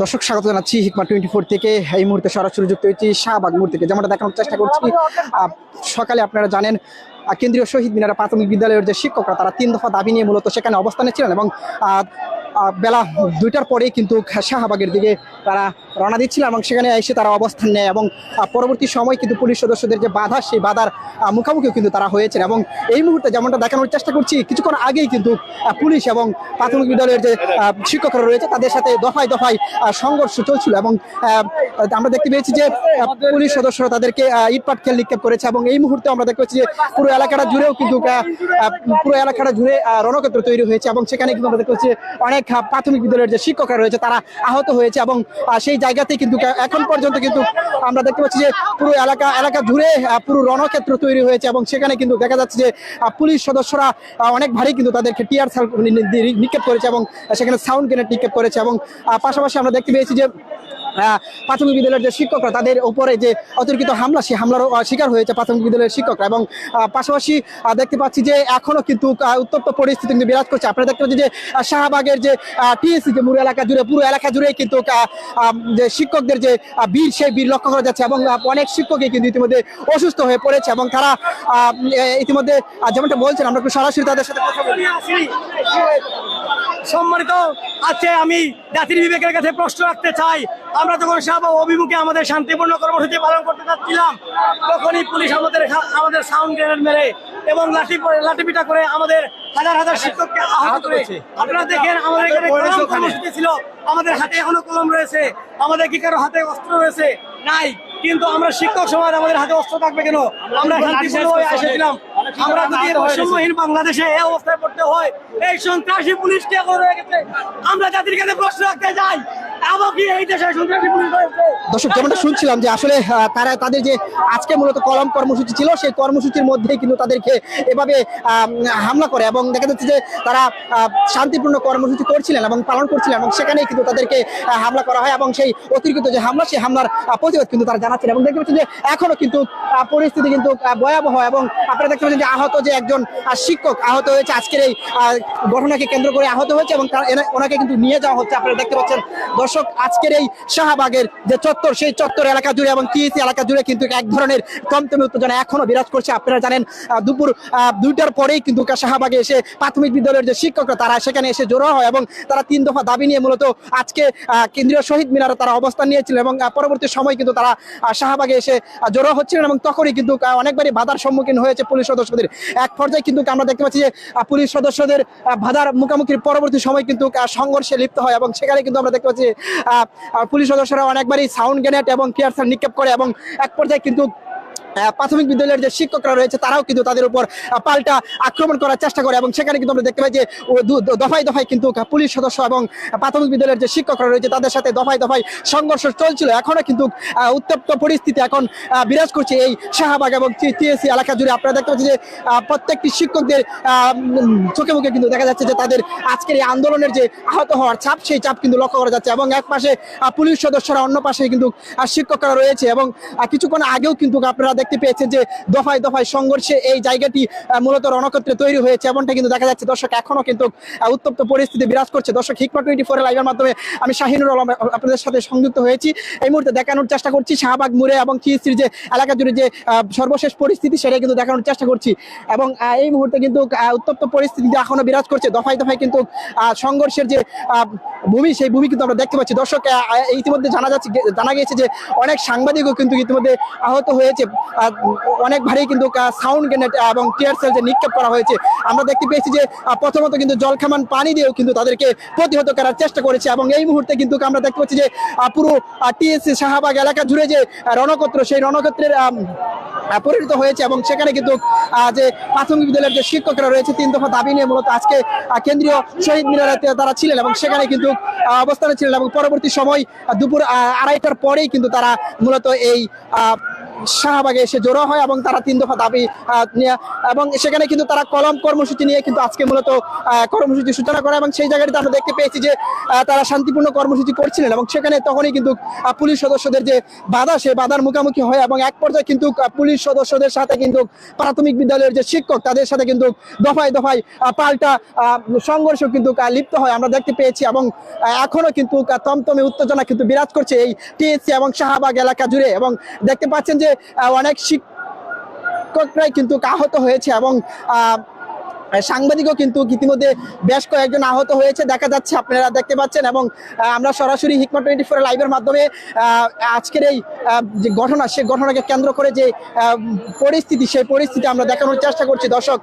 দর্শক, স্বাগত জানাচ্ছি হিকমা টোয়েন্টি ফোর থেকে। এই মুহূর্তে সরাসরি যুক্ত হয়েছি শাহবাগ মোড় থেকে। যেমনটা দেখানোর চেষ্টা করছি সকালে আপনারা জানেন কেন্দ্রীয় শহীদ মিনারা প্রাথমিক বিদ্যালয়ের যে শিক্ষকরা, তারা তিন দফা দাবি নিয়ে মূলত সেখানে অবস্থানে ছিলেন এবং বেলা দুইটার পরেই কিন্তু শাহবাগের দিকে তারা রওনা দিচ্ছিল এবং সেখানে এসে তারা অবস্থান নেয় এবং পরবর্তী সময় কিন্তু পুলিশ সদস্যদের যে বাধা, সেই বাধার মুখোমুখিও কিন্তু তারা হয়েছেন এবং এই মুহূর্তে যেমনটা দেখানোর চেষ্টা করছি, কিছুক্ষণ আগেই কিন্তু পুলিশ এবং প্রাথমিক বিদ্যালয়ের যে শিক্ষকরা রয়েছে, তাদের সাথে দফায় দফায় সংঘর্ষ চলছিল এবং আমরা দেখতে পেয়েছি যে পুলিশ সদস্যরা তাদেরকে ইটপাট খেল নিক্ষেপ করেছে এবং এই মুহূর্তে আমরা দেখতে পাচ্ছি যে পুরো এলাকাটা জুড়েও কিন্তু পুরো এলাকাটা জুড়ে রণক্ষেত্র তৈরি হয়েছে এবং সেখানে কিন্তু আমরা দেখতে পাচ্ছি অনেক প্রাথমিক বিদ্যালয়ের যে শিক্ষকরা রয়েছে তারা আহত হয়েছে এবং সেই জায়গাতে কিন্তু এখন পর্যন্ত কিন্তু আমরা দেখতে পাচ্ছি যে পুরো এলাকা এলাকা জুড়ে পুরো রণক্ষেত্র তৈরি হয়েছে এবং সেখানে কিন্তু দেখা যাচ্ছে যে পুলিশ সদস্যরা অনেক ভারী কিন্তু তাদেরকে টিয়ার নিক্ষেপ করেছে এবং সেখানে সাউন্ড গ্রেনেড নিক্ষেপ করেছে এবং পাশাপাশি আমরা দেখতে পেয়েছি যে প্রাথমিক বিদ্যালয়ের যে শিক্ষকরা, তাদের উপরে যে অতর্কিত হামলা, সেই হামলার শিকার হয়েছে প্রাথমিক বিদ্যালয়ের শিক্ষকরা। এবং পাশাপাশি দেখতে পাচ্ছি যে এখনও কিন্তু উত্তপ্ত পরিস্থিতি কিন্তু বিরাজ করছে। আপনারা দেখতে পাচ্ছি যে শাহবাগের যে টিএসসি যে পুরো এলাকা জুড়ে, পুরো এলাকা জুড়ে কিন্তু যে শিক্ষকদের যে বীর সেই বীর লক্ষ্য করা যাচ্ছে। এবং অনেক শিক্ষকই কিন্তু ইতিমধ্যে অসুস্থ হয়ে পড়েছে এবং তারা ইতিমধ্যে যেমনটা বলছেন, আমরা একটু সরাসরি তাদের সাথে কথা বলি। সম্মানিত আছে আমি জাতির বিবেকের কাছে প্রশ্ন রাখতে চাই। আমরা যখন শাহবাগ অভিমুখে আমাদের শান্তিপূর্ণ কর্মসূচি পালন করতে যাচ্ছিলাম তখনই পুলিশ আমাদের আমাদের সাউন্ড গ্রেনেড মেরে এবং লাঠি পরে- লাঠিপিটা করে আমাদের হাজার হাজার শিক্ষককে আহত করে আপনারা দেখেন আমাদের এখানে কলম কর্মসূচি ছিল। আমাদের হাতে এখনও কলম রয়েছে। আমাদের কি কারও হাতে অস্ত্র রয়েছে? নাই। কিন্তু আমরা শিক্ষক সমাজ আমাদের হাতে অস্ত্র থাকবে কেন? আমরা শান্তিপূর্ণভাবে এসেছিলাম। আমরা যদি বৈষম্যহীন বাংলাদেশে এই অবস্থায় পড়তে হয় এই সন্ত্রাসী পুলিশকে আমরা জাতির কাছে প্রশ্ন রাখতে চাই দর্শক, যেমনটা শুনছিলাম যে আসলে তারা, তাদের যে আজকে মূলত কলম কর্মসূচি ছিল, সেই কর্মসূচির মধ্যেই কিন্তু তাদেরকে এভাবে হামলা করে এবং দেখা যাচ্ছে যে তারা শান্তিপূর্ণ কর্মসূচি করছিলেন এবং পালন করছিলেন এবং সেখানেই কিন্তু তাদেরকে হামলা করা হয় এবং সেই অতিরিক্ত যে হামলা, সেই হামলার প্রতিবাদ কিন্তু তারা জানাচ্ছেন এবং দেখতে পাচ্ছেন যে এখনও কিন্তু পরিস্থিতি কিন্তু ভয়াবহ এবং আপনারা দেখতে পাচ্ছেন যে আহত যে একজন শিক্ষক আহত হয়েছে, আজকের এই ঘটনাকে কেন্দ্র করে আহত হয়েছে এবং ওনাকে কিন্তু নিয়ে যাওয়া হচ্ছে, আপনারা দেখতে পাচ্ছেন। দর্শক আজকের এই শাহবাগের যে চত্বর, সেই চত্বর এলাকা জুড়ে এবং টিএসি এলাকা জুড়ে কিন্তু এক ধরনের কমতমে উত্তেজনা এখনও বিরাজ করছে। আপনারা জানেন দুপুর দুইটার পরেই কিন্তু শাহবাগে এসে প্রাথমিক বিদ্যালয়ের যে শিক্ষকরা, তারা সেখানে এসে জড়ো হয় এবং তারা তিন দফা দাবি নিয়ে মূলত আজকে কেন্দ্রীয় শহীদ মিনারে তারা অবস্থান নিয়েছিলেন এবং পরবর্তী সময় কিন্তু তারা শাহবাগে এসে জড়ো হচ্ছিলেন এবং তখনই কিন্তু অনেকবারই বাধার সম্মুখীন হয়েছে পুলিশ সদস্যদের। এক পর্যায়ে কিন্তু আমরা দেখতে পাচ্ছি যে পুলিশ সদস্যদের বাধার মুখোমুখির পরবর্তী সময় কিন্তু সংঘর্ষে লিপ্ত হয় এবং সেখানে কিন্তু আমরা দেখতে পাচ্ছি পুলিশ সদস্যরা অনেকবারই সাউন্ড গ্রেনেড এবং টিয়ারসার নিক্ষেপ করে এবং এক পর্যায়ে কিন্তু প্রাথমিক বিদ্যালয়ের যে শিক্ষকরা রয়েছে, তারাও কিন্তু তাদের উপর পাল্টা আক্রমণ করার চেষ্টা করে এবং সেখানে কিন্তু আমরা দেখতে পাই যে দফায় দফায় কিন্তু পুলিশ সদস্য এবং প্রাথমিক বিদ্যালয়ের যে শিক্ষকরা রয়েছে, তাদের সাথে দফায় দফায় সংঘর্ষ চলছিল। এখনও কিন্তু উত্তপ্ত পরিস্থিতি এখন বিরাজ করছে এই শাহবাগ এবং টিএসসি এলাকা জুড়ে। আপনারা দেখতে পাচ্ছেন যে প্রত্যেকটি শিক্ষকদের চোখে মুখে কিন্তু দেখা যাচ্ছে যে, তাদের আজকের এই আন্দোলনের যে আহত হওয়ার চাপ, সেই চাপ কিন্তু লক্ষ্য করা যাচ্ছে এবং এক পাশে পুলিশ সদস্যরা অন্য পাশে কিন্তু শিক্ষকরা রয়েছে এবং কিছুক্ষণ আগেও কিন্তু আপনারা দেখতে পেয়েছেন যে দফায় দফায় সংঘর্ষে এই জায়গাটি মূলত রণক্ষেত্রে তৈরি হয়েছে এমনটা কিন্তু দেখা যাচ্ছে। দর্শক, এখনও কিন্তু উত্তপ্ত পরিস্থিতি বিরাজ করছে। দর্শক হিকমা টোয়েন্টি ফোর লাইভের মাধ্যমে আমি শাহিনুর আলম আপনাদের সাথে সংযুক্ত হয়েছি। এই মুহূর্তে দেখানোর চেষ্টা করছি শাহবাগ মুড়ে এবং টিএসসির যে এলাকা জুড়ে যে সর্বশেষ পরিস্থিতি সেটা কিন্তু দেখানোর চেষ্টা করছি। এবং এই মুহূর্তে কিন্তু উত্তপ্ত পরিস্থিতি এখনও বিরাজ করছে। দফায় দফায় কিন্তু সংঘর্ষের যে ভূমি, সেই ভূমি কিন্তু আমরা দেখতে পাচ্ছি। দর্শক ইতিমধ্যে জানা যাচ্ছে, জানা গিয়েছে যে অনেক সাংবাদিকও কিন্তু ইতিমধ্যে আহত হয়েছে। অনেক ভারী কিন্তু সাউন্ড গ্রেনেড এবং টিয়ার সেল যে নিক্ষেপ করা হয়েছে, আমরা দেখতে পেয়েছি যে প্রথমত কিন্তু জলখামান পানি দিয়েও কিন্তু তাদেরকে প্রতিহত করার চেষ্টা করেছে, এবং এই মুহূর্তে কিন্তু আমরা দেখতে পাচ্ছি যে পুরো টিএসসি শাহবাগ এলাকা জুড়ে যে রণক্ষেত্র, সেই রণক্ষেত্রের পরিণত হয়েছে, এবং সেখানে কিন্তু যে প্রাথমিক বিদ্যালয়ের যে শিক্ষকরা রয়েছে, তিন দফা দাবি নিয়ে মূলত আজকে কেন্দ্রীয় শহীদ মিনারে তারা ছিলেন, এবং সেখানে কিন্তু অবস্থানে ছিলেন, এবং পরবর্তী সময় দুপুর আড়াইটার পরেই কিন্তু তারা মূলত এই শাহবাগে এসে জড়ো হয় এবং তারা তিন দফা দাবি নিয়ে এবং সেখানে কিন্তু তারা কলম কর্মসূচি নিয়ে কিন্তু আজকে মূলত কর্মসূচি সূচনা করে এবং সেই জায়গাটিতে আমরা দেখতে পেয়েছি যে তারা শান্তিপূর্ণ কর্মসূচি করছিলেন এবং সেখানে তখনই কিন্তু পুলিশ সদস্যদের যে বাধা সেই বাধার মুখোমুখি হয় এবং এক পর্যায়ে কিন্তু পুলিশ সদস্যদের সাথে কিন্তু প্রাথমিক বিদ্যালয়ের যে শিক্ষক তাদের সাথে কিন্তু দফায় দফায় পাল্টা সংঘর্ষ কিন্তু লিপ্ত হয় আমরা দেখতে পেয়েছি এবং আহ, এখনও কিন্তু তমতমে উত্তেজনা কিন্তু বিরাজ করছে এই টিএসসি এবং শাহবাগ এলাকা জুড়ে এবং দেখতে পাচ্ছেন যে আহ, অনেক শিক্ষকরাই কিন্তু আহত হয়েছে এবং সাংবাদিকও কিন্তু ইতিমধ্যে বেশ কয়েকজন আহত হয়েছে দেখা যাচ্ছে আপনারা দেখতে পাচ্ছেন এবং আমরা সরাসরি হিকমা টোয়েন্টি ফোর লাইভের মাধ্যমে আজকের এই যে ঘটনা সে ঘটনাকে কেন্দ্র করে যে পরিস্থিতি সেই পরিস্থিতি আমরা দেখানোর চেষ্টা করছি। দর্শক